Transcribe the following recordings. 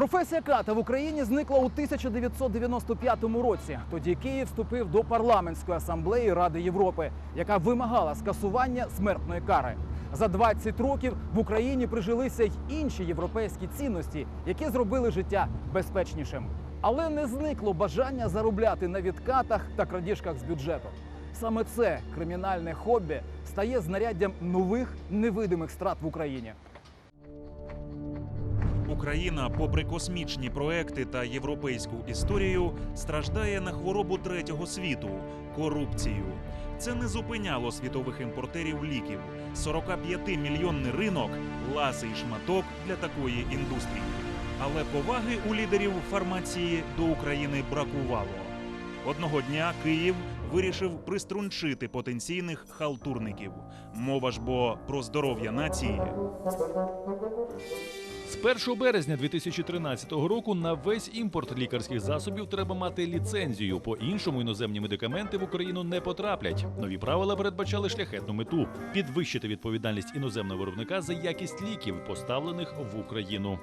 Професія ката в Україні зникла у 1995 році. Тоді Київ вступив до парламентської асамблеї Ради Європи, яка вимагала скасування смертної кари. За 20 років в Україні прижилися й інші європейські цінності, які зробили життя безпечнішим. Але не зникло бажання заробляти на відкатах та крадіжках з бюджету. Саме це кримінальне хобі стає знаряддям нових невидимих страт в Україні. Україна, попри космічні проекти та європейську історію, страждає на хворобу третього світу корупцію. Це не зупиняло світових імпортерів ліків. 45-мільйонний ринок ласий шматок для такої індустрії. Але поваги у лідерів фармації до України бракувало. Одного дня Київ вирішив приструнчити потенційних халтурників. Мова ж бо про здоров'я нації. З 1 березня 2013 року на весь імпорт лікарських засобів треба мати ліцензію. По іншому іноземні медикаменти в Україну не потраплять. Нові правила передбачали шляхетну мету підвищити відповідальність іноземного виробника за якість ліків, поставлених в Україну.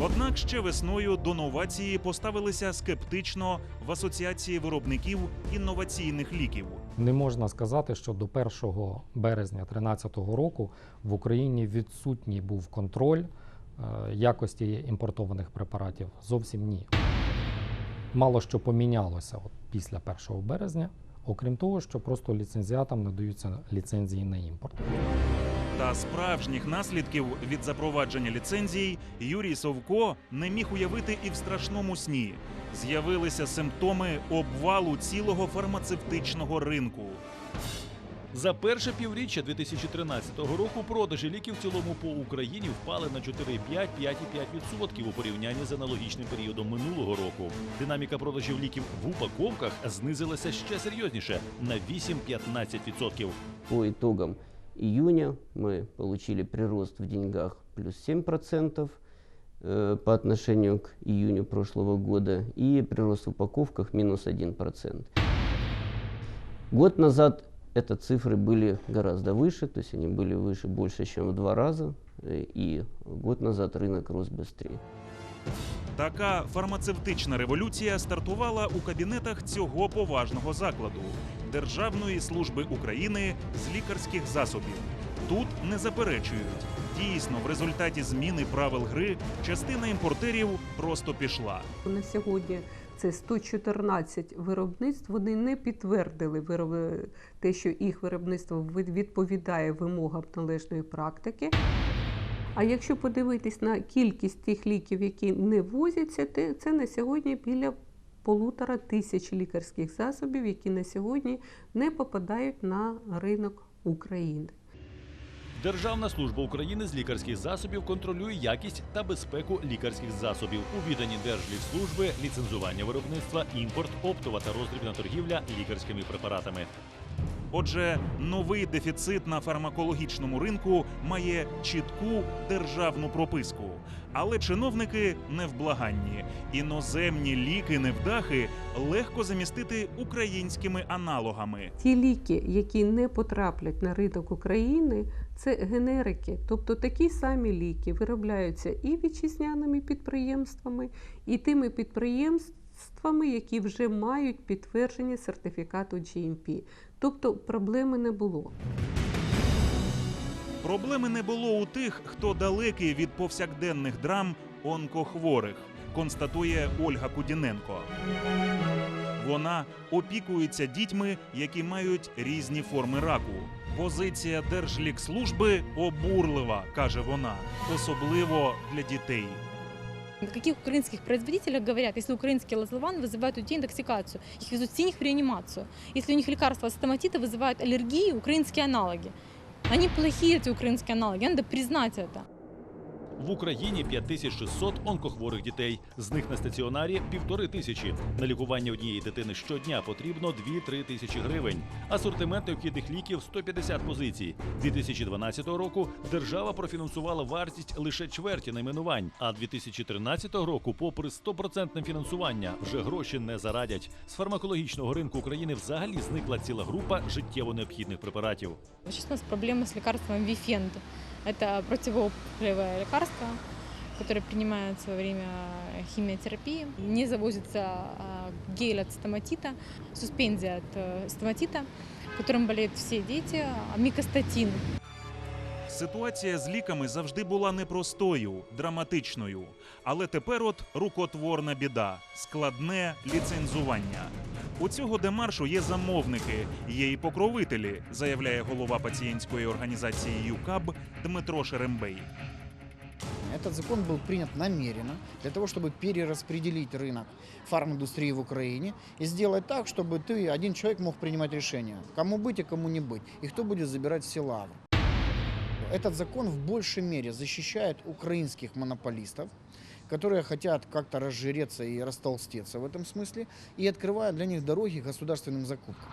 Однак ще весною до новації поставилися скептично в асоціації виробників інноваційних ліків. Не можна сказати, що до 1 березня 2013 року в Україні відсутній був контроль якості імпортованих препаратів. Зовсім ні. Мало що помінялося от після 1 березня, окрім того, що просто ліцензіатам надаються ліцензії на імпорт. Та справжніх наслідків від запровадження ліцензій Юрій Совко не міг уявити і в страшному сні. З'явилися симптоми обвалу цілого фармацевтичного ринку. За перше півріччя 2013 року продажі ліків в цілому по Україні впали на 4,5-5,5% у порівнянні з аналогічним періодом минулого року. Динаміка продажів ліків в упаковках знизилася ще серйозніше на 8-15%. По итогам июня мы получили прирост в деньгах плюс 7% э, по отношению к июню прошлого года и прирост в упаковках минус 1%. Год назад это цифры были гораздо выше, то есть они были выше больше, чем в два раза, э, и год назад рынок рос быстрее. Така фармацевтична революція стартувала у кабінетах цього поважного закладу Державної служби України з лікарських засобів. Тут не заперечують. Дійсно, в результаті зміни правил гри частина імпортерів просто пішла. На сьогодні це 114 виробництв. Вони не підтвердили вироб- те, що їх виробництво відповідає вимогам належної практики. А якщо подивитись на кількість тих ліків, які не возяться, це на сьогодні біля полутора тисяч лікарських засобів, які на сьогодні не попадають на ринок України. Державна служба України з лікарських засобів контролює якість та безпеку лікарських засобів у відданні Держлікслужби, ліцензування виробництва, імпорт, оптова та роздрібна торгівля лікарськими препаратами. Отже, новий дефіцит на фармакологічному ринку має чітку державну прописку. Але чиновники не вблаганні. Іноземні ліки невдахи легко замістити українськими аналогами. Ті ліки, які не потраплять на ринок України, це генерики. Тобто такі самі ліки виробляються і вітчизняними підприємствами, і тими підприємствами, які вже мають підтвердження сертифікату GMP. Тобто проблеми не було. Проблеми не було у тих, хто далекий від повсякденних драм онкохворих, констатує Ольга Кудіненко. Вона опікується дітьми, які мають різні форми раку. Позиція Держлікслужби обурлива, каже вона, особливо для дітей. На каких украинских производителях говорят, если украинский лазлован вызывает у детей интоксикацию, их везут синих в реанимацию. Если у них лекарства от стоматита вызывают аллергии, украинские аналоги. Они плохие, эти украинские аналоги, надо признать это. В Україні 5600 онкохворих дітей. З них на стаціонарі півтори тисячі. На лікування однієї дитини щодня потрібно 2-3 тисячі гривень. Асортимент необхідних ліків 150 позицій. 2012 року держава профінансувала вартість лише чверті найменувань. А 2013 року, попри 100% фінансування, вже гроші не зарадять. З фармакологічного ринку України взагалі зникла ціла група життєво необхідних препаратів. Сейчас у нас проблема с лекарством Вифенд. Это противоопухолевое лекарство. которые принимаются во время химиотерапии. Не завозится а, гель от стоматита, суспензия от э, стоматита, которым болеют все дети, амикостатин. Ситуація з ліками завжди була непростою, драматичною. Але тепер от рукотворна біда, складне ліцензування. У цього демаршу є замовники, є і покровителі, заявляє голова пацієнтської організації ЮКАБ Дмитро Шерембей. Этот закон был принят намеренно для того, чтобы перераспределить рынок фарминдустрии в Украине и сделать так, чтобы ты, один человек, мог принимать решение, кому быть и кому не быть, и кто будет забирать все лавры. Этот закон в большей мере защищает украинских монополистов, которые хотят как-то разжиреться и растолстеться в этом смысле, и открывает для них дороги к государственным закупкам.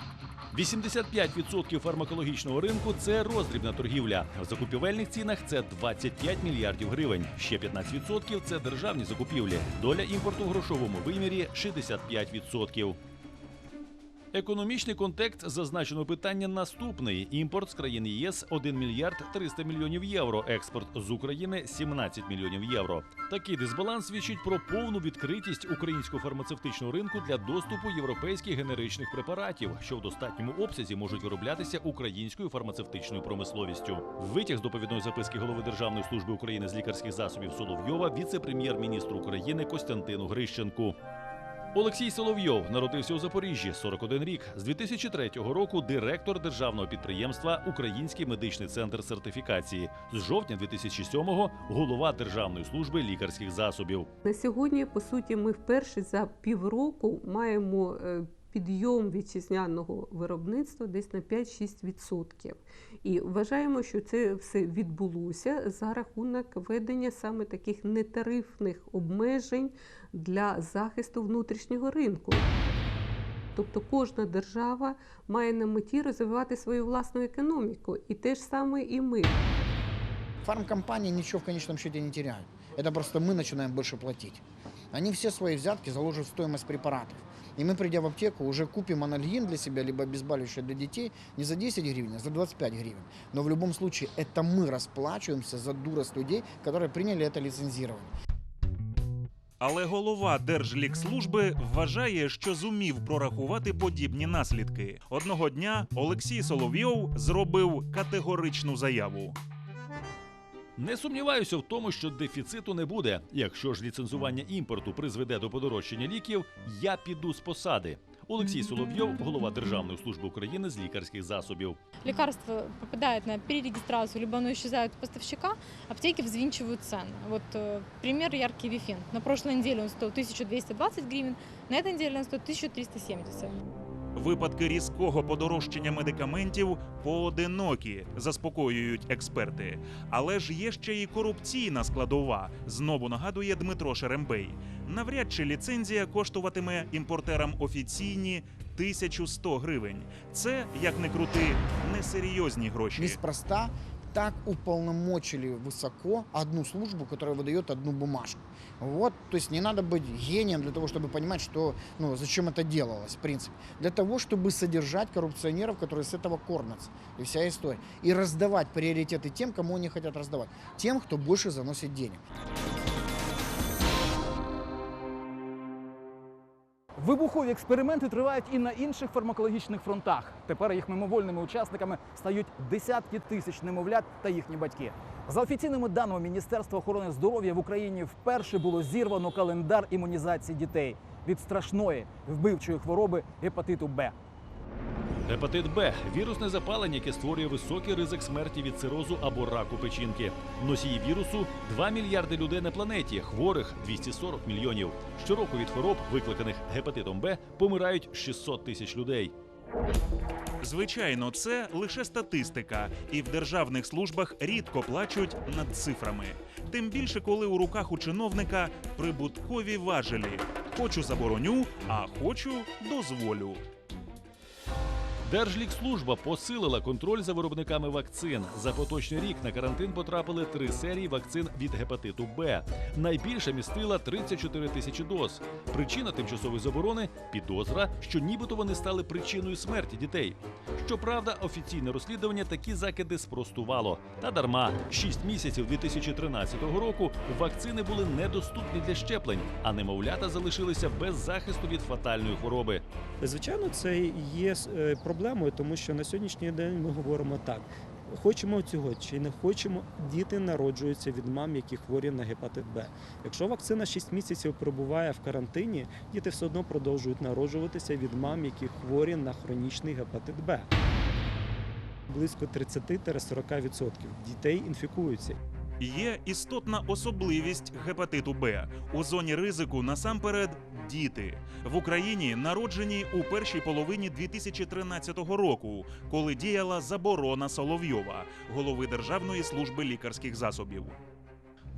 85% фармакологічного ринку це роздрібна торгівля. В закупівельних цінах це 25 мільярдів гривень. Ще 15% – це державні закупівлі. Доля імпорту в грошовому вимірі 65%. Економічний контекст зазначеного питання наступний: імпорт з країн ЄС 1 мільярд 300 мільйонів євро, експорт з України 17 мільйонів євро. Такий дисбаланс свідчить про повну відкритість українського фармацевтичного ринку для доступу європейських генеричних препаратів, що в достатньому обсязі можуть вироблятися українською фармацевтичною промисловістю. Витяг з доповідної записки голови Державної служби України з лікарських засобів Соловйова віце-прем'єр-міністру України Костянтину Грищенку. Олексій Соловйов народився у Запоріжжі, 41 рік. З 2003 року директор державного підприємства Український медичний центр сертифікації. З жовтня 2007-го голова Державної служби лікарських засобів. На сьогодні, по суті, ми вперше за півроку маємо е, підйом вітчизняного виробництва десь на 5-6%. І вважаємо, що це все відбулося за рахунок введення саме таких нетарифних обмежень для захисту внутрішнього ринку. Тобто кожна держава має на меті розвивати свою власну економіку, і те ж саме і ми. Фармкомпании ничего в конечном счете не теряют. Это просто мы начинаем больше платить. Они все свои взятки заложат в стоимость препаратов. И мы, придя в аптеку, уже купим анальгин для себя, либо обезболивающее для детей не за 10 гривен, а за 25 гривен. Но в любом случае это мы расплачиваемся за дурость людей, которые приняли это лицензирование. Але голова Держлікслужби вважає, що зумів прорахувати подібні наслідки. Одного дня Олексій Соловйов зробив категоричну заяву. Не сумніваюся в тому, що дефіциту не буде. Якщо ж ліцензування імпорту призведе до подорожчання ліків, я піду з посади. Олексій Соловйов, голова Державної служби України з лікарських засобів. Лекарство попадает на перерегистрацию, либо оно исчезает у поставщика, аптеки взвинчивают цены. Вот э, пример яркий Вифен. На прошлой неделе он стоил 1220 гривен, на этой неделе он стоит 1370. Випадки різкого подорожчання медикаментів поодинокі, заспокоюють експерти. Але ж є ще і корупційна складова. Знову нагадує Дмитро Шерембей. Навряд чи ліцензія коштуватиме імпортерам офіційні 1100 гривень. Це, як не крути, несерйозні гроші. Неспроста так уполномочили высоко одну службу, которая выдает одну бумажку. Вот, то есть не надо быть гением для того, чтобы понимать, что, ну, зачем это делалось, в принципе. Для того, чтобы содержать коррупционеров, которые с этого кормятся. И вся история. И раздавать приоритеты тем, кому они хотят раздавать. Тем, кто больше заносит денег. Вибухові експерименти тривають і на інших фармакологічних фронтах. Тепер їх мимовольними учасниками стають десятки тисяч немовлят та їхні батьки. За офіційними даними Міністерства охорони здоров'я в Україні вперше було зірвано календар імунізації дітей від страшної вбивчої хвороби гепатиту Б. Гепатит Б вірусне запалення, яке створює високий ризик смерті від цирозу або раку печінки. Носії вірусу 2 мільярди людей на планеті, хворих 240 мільйонів. Щороку від хвороб, викликаних гепатитом Б, помирають 600 тисяч людей. Звичайно, це лише статистика, і в державних службах рідко плачуть над цифрами. Тим більше, коли у руках у чиновника прибуткові важелі. Хочу забороню, а хочу дозволю. Держлікслужба посилила контроль за виробниками вакцин. За поточний рік на карантин потрапили три серії вакцин від гепатиту Б. Найбільша містила 34 тисячі доз. Причина тимчасової заборони підозра, що нібито вони стали причиною смерті дітей. Щоправда, офіційне розслідування такі закиди спростувало. Та дарма, шість місяців 2013 року вакцини були недоступні для щеплень, а немовлята залишилися без захисту від фатальної хвороби. Звичайно, це є е, проблемою, тому що на сьогоднішній день ми говоримо так: хочемо цього чи не хочемо, діти народжуються від мам, які хворі на гепатит Б. Якщо вакцина 6 місяців перебуває в карантині, діти все одно продовжують народжуватися від мам, які хворі на хронічний гепатит Б. Близько 30-40% дітей інфікуються. Є істотна особливість гепатиту Б. У зоні ризику насамперед діти в Україні народжені у першій половині 2013 року, коли діяла заборона Соловйова, голови Державної служби лікарських засобів.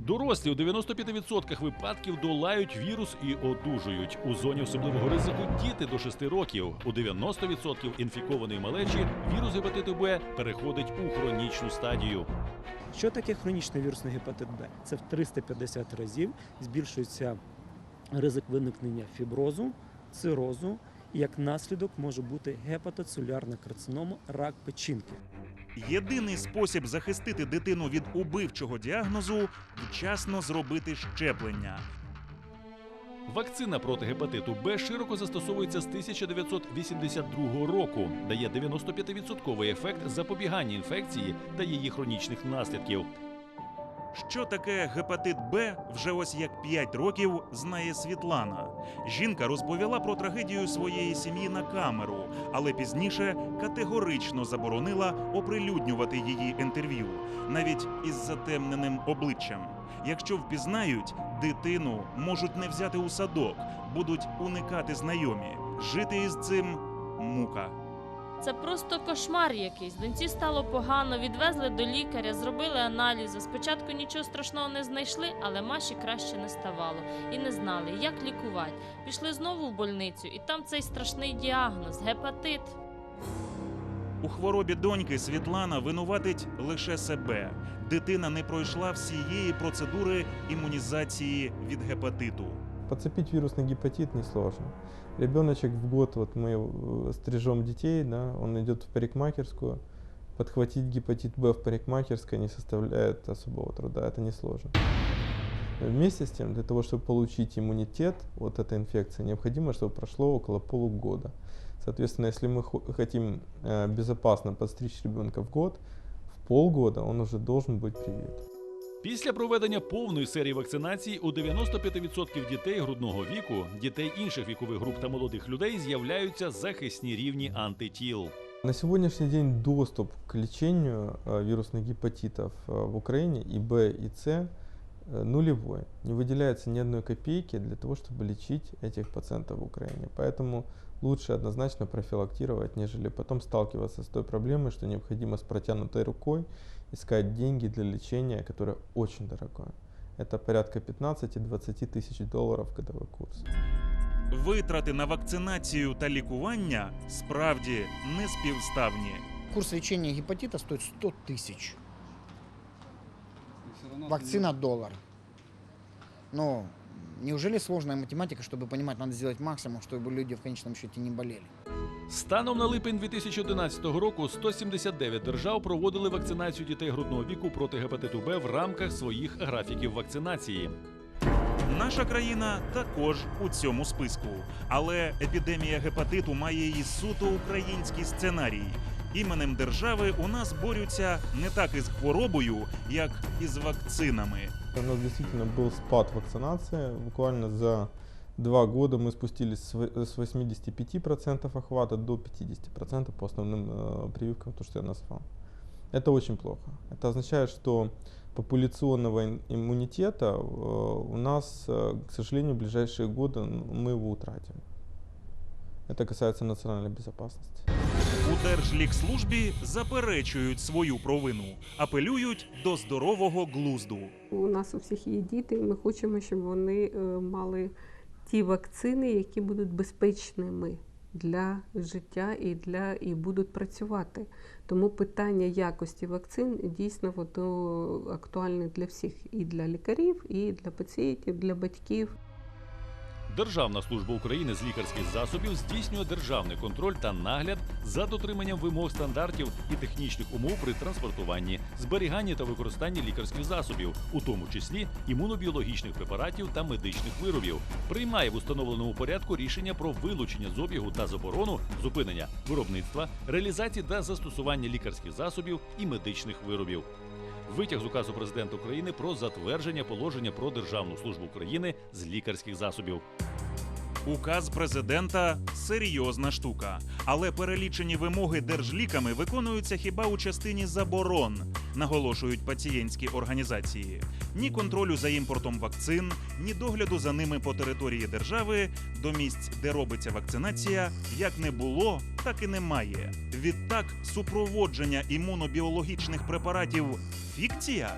Дорослі у 95% випадків долають вірус і одужують. У зоні особливого ризику діти до 6 років. У 90% інфікованої малечі вірус гепатиту Б переходить у хронічну стадію. Що таке хронічний вірусний гепатит Б? Це в 350 разів збільшується ризик виникнення фіброзу, цирозу, і як наслідок може бути гепатоцелюлярна карцинома, рак печінки. Єдиний спосіб захистити дитину від убивчого діагнозу вчасно зробити щеплення. Вакцина проти гепатиту Б широко застосовується з 1982 року, дає 95% ефект запобігання інфекції та її хронічних наслідків. Що таке гепатит Б вже ось як 5 років знає Світлана. Жінка розповіла про трагедію своєї сім'ї на камеру, але пізніше категорично заборонила оприлюднювати її інтерв'ю, навіть із затемненим обличчям. Якщо впізнають, дитину можуть не взяти у садок, будуть уникати знайомі. Жити із цим мука. Це просто кошмар якийсь. Доньці стало погано, відвезли до лікаря, зробили аналізи. Спочатку нічого страшного не знайшли, але Маші краще не ставало і не знали, як лікувати. Пішли знову в больницю, і там цей страшний діагноз гепатит. У хворобі доньки Світлана винуватить лише себе. Дитина не пройшла всієї процедури імунізації від гепатиту. Подцепить вирусный гепатит несложно. Ребеночек в год, вот мы э, стрижем детей, да, он идет в парикмахерскую, подхватить гепатит Б в парикмахерской не составляет особого труда, это несложно. Вместе с тем, для того, чтобы получить иммунитет от этой инфекции, необходимо, чтобы прошло около полугода. Соответственно, если мы хо- хотим э, безопасно подстричь ребенка в год, в полгода он уже должен быть привит. Після проведення повної серії вакцинації у 95% дітей грудного віку, дітей інших вікових груп та молодих людей з'являються захисні рівні антитіл. На сегодняшний день доступ к лечению э, вирусных гепатитов э, в Украине и Б, и С э, нулевой. Не выделяется ни одной копейки для того, чтобы лечить этих пациентов в Украине. Поэтому лучше однозначно профилактировать, нежели потом сталкиваться с той проблемой, что необходимо с протянутой рукой искать деньги для лечения, которое очень дорогое. Это порядка 15-20 тысяч долларов годовой курс. Витрати на вакцинацію та лікування справді неспівставні. Курс лечения гепатита стоит 100 тысяч. Вакцина доллар. Но неужели сложная математика, чтобы понимать, надо сделать максимум, чтобы люди в конечном счете не болели? Станом на липень 2011 року 179 держав проводили вакцинацію дітей грудного віку проти гепатиту Б в рамках своїх графіків вакцинації. Наша країна також у цьому списку. Але епідемія гепатиту має і суто український сценарій. Іменем держави у нас борються не так із хворобою, як із вакцинами. У нас действительно был спад вакцинации. Буквально за два года мы спустились с во- с 85% охвата до 50% по основным э, прививкам, то, что я назвал. Это очень плохо. Это означает, что популяционного ин- иммунитета э, у нас, э, к сожалению, в ближайшие годы н- мы его утратим. Это касается национальной безопасности. У Держлікслужбі заперечують свою провину, апелюють до здорового глузду. У нас у всіх є діти, і ми хочемо, щоб вони е, мали ті вакцини, які будуть безпечними для життя і для і будуть працювати. Тому питання якості вакцин дійсно воно актуальне для всіх і для лікарів, і для пацієнтів, для батьків. Державна служба України з лікарських засобів здійснює державний контроль та нагляд за дотриманням вимог стандартів і технічних умов при транспортуванні, зберіганні та використанні лікарських засобів, у тому числі імунобіологічних препаратів та медичних виробів, приймає в установленому порядку рішення про вилучення з обігу та заборону зупинення виробництва, реалізації та застосування лікарських засобів і медичних виробів. Витяг з указу президента України про затвердження положення про державну службу України з лікарських засобів. Указ президента серйозна штука, але перелічені вимоги держліками виконуються хіба у частині заборон, наголошують пацієнтські організації. Ні контролю за імпортом вакцин, ні догляду за ними по території держави до місць, де робиться вакцинація, як не було, так і немає. Відтак, супроводження імунобіологічних препаратів фікція.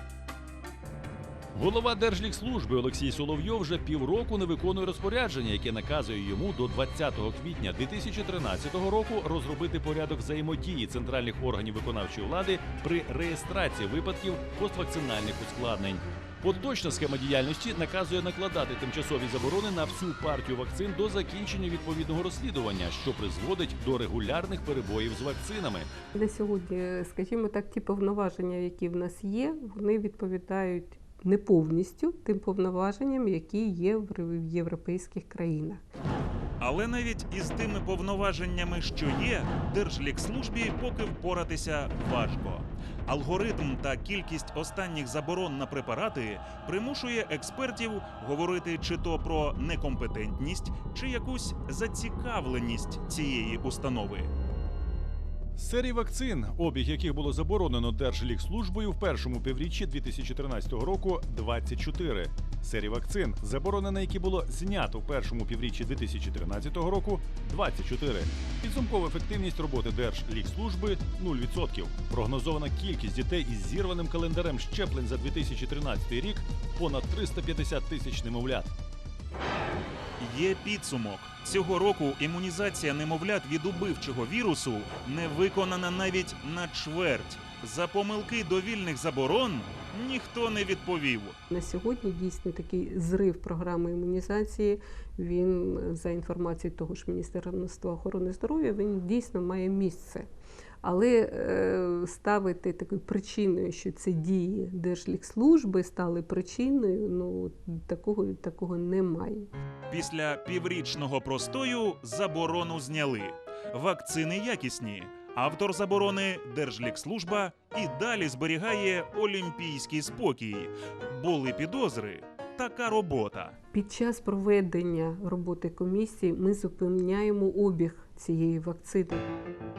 Голова Держлікслужби Олексій Соловйов вже півроку не виконує розпорядження, яке наказує йому до 20 квітня 2013 року розробити порядок взаємодії центральних органів виконавчої влади при реєстрації випадків поствакцинальних ускладнень. Поточна схема діяльності наказує накладати тимчасові заборони на всю партію вакцин до закінчення відповідного розслідування, що призводить до регулярних перебоїв з вакцинами. На сьогодні, скажімо так, ті повноваження, які в нас є, вони відповідають не повністю тим повноваженням, які є в європейських країнах. Але навіть із тими повноваженнями, що є, Держлікслужбі поки впоратися важко. Алгоритм та кількість останніх заборон на препарати примушує експертів говорити чи то про некомпетентність, чи якусь зацікавленість цієї установи. Серії вакцин, обіг яких було заборонено Держлікслужбою в першому півріччі 2013 року 24. Серії вакцин, заборонена які було знято в першому півріччі 2013 року 24. Підсумкова ефективність роботи Держлікслужби 0%. Прогнозована кількість дітей із зірваним календарем щеплень за 2013 рік понад 350 тисяч немовлят. Є підсумок. Цього року імунізація немовлят від убивчого вірусу не виконана навіть на чверть. За помилки довільних заборон ніхто не відповів. На сьогодні дійсно такий зрив програми імунізації. Він, за інформацією того ж Міністерства охорони здоров'я, він дійсно має місце. Але е, ставити такою причиною, що це дії Держлікслужби стали причиною, ну такого, такого немає. Після піврічного простою заборону зняли. Вакцини якісні. Автор заборони Держлікслужба і далі зберігає олімпійський спокій. Були підозри. Така робота. Під час проведення роботи комісії ми зупиняємо обіг цієї вакцини.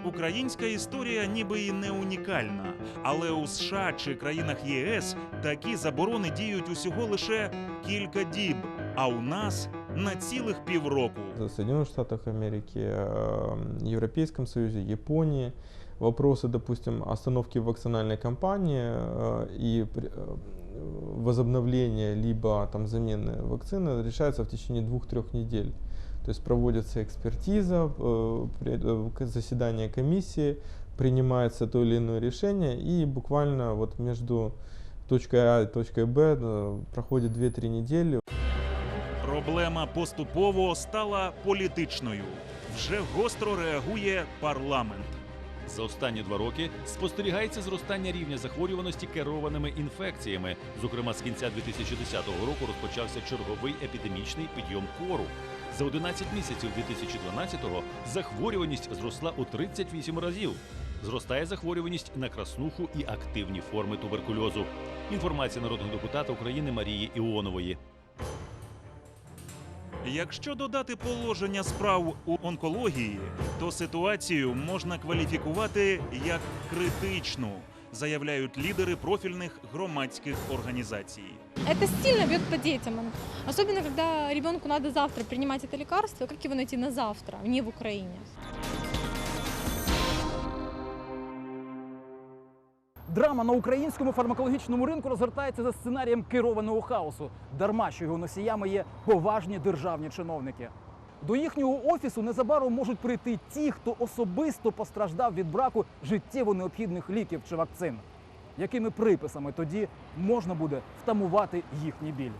Українська історія ніби і не унікальна, але у США чи країнах ЄС такі заборони діють усього лише кілька діб, а у нас на цілих півроку. В Соединенных Штатах Америки, э, Европейском Союзе, Японии вопросы, допустим, остановки вакцинальной кампании э, и при- э, возобновления либо там замены вакцины решаются в течение двух-трех недель. То есть проводится экспертиза, э, при- э, к- заседание комиссии, принимается то или иное решение, и буквально вот между точкой А и точкой Б э, проходит 2-3 недели, Проблема поступово стала політичною. Вже гостро реагує парламент. За останні два роки спостерігається зростання рівня захворюваності керованими інфекціями. Зокрема, з кінця 2010 року розпочався черговий епідемічний підйом кору. За 11 місяців 2012-го захворюваність зросла у 38 разів. Зростає захворюваність на краснуху і активні форми туберкульозу. Інформація народного депутата України Марії Іонової. Якщо додати положення справ у онкології, то ситуацію можна кваліфікувати як критичну, заявляють лідери профільних громадських організацій. Это сильно бьет по детям. Особенно, когда ребенку надо завтра принимать это лекарство. Как его найти на завтра, не в Украине? Драма на українському фармакологічному ринку розгортається за сценарієм керованого хаосу. Дарма, що його носіями є поважні державні чиновники. До їхнього офісу незабаром можуть прийти ті, хто особисто постраждав від браку життєво необхідних ліків чи вакцин. Якими приписами тоді можна буде втамувати їхній біль?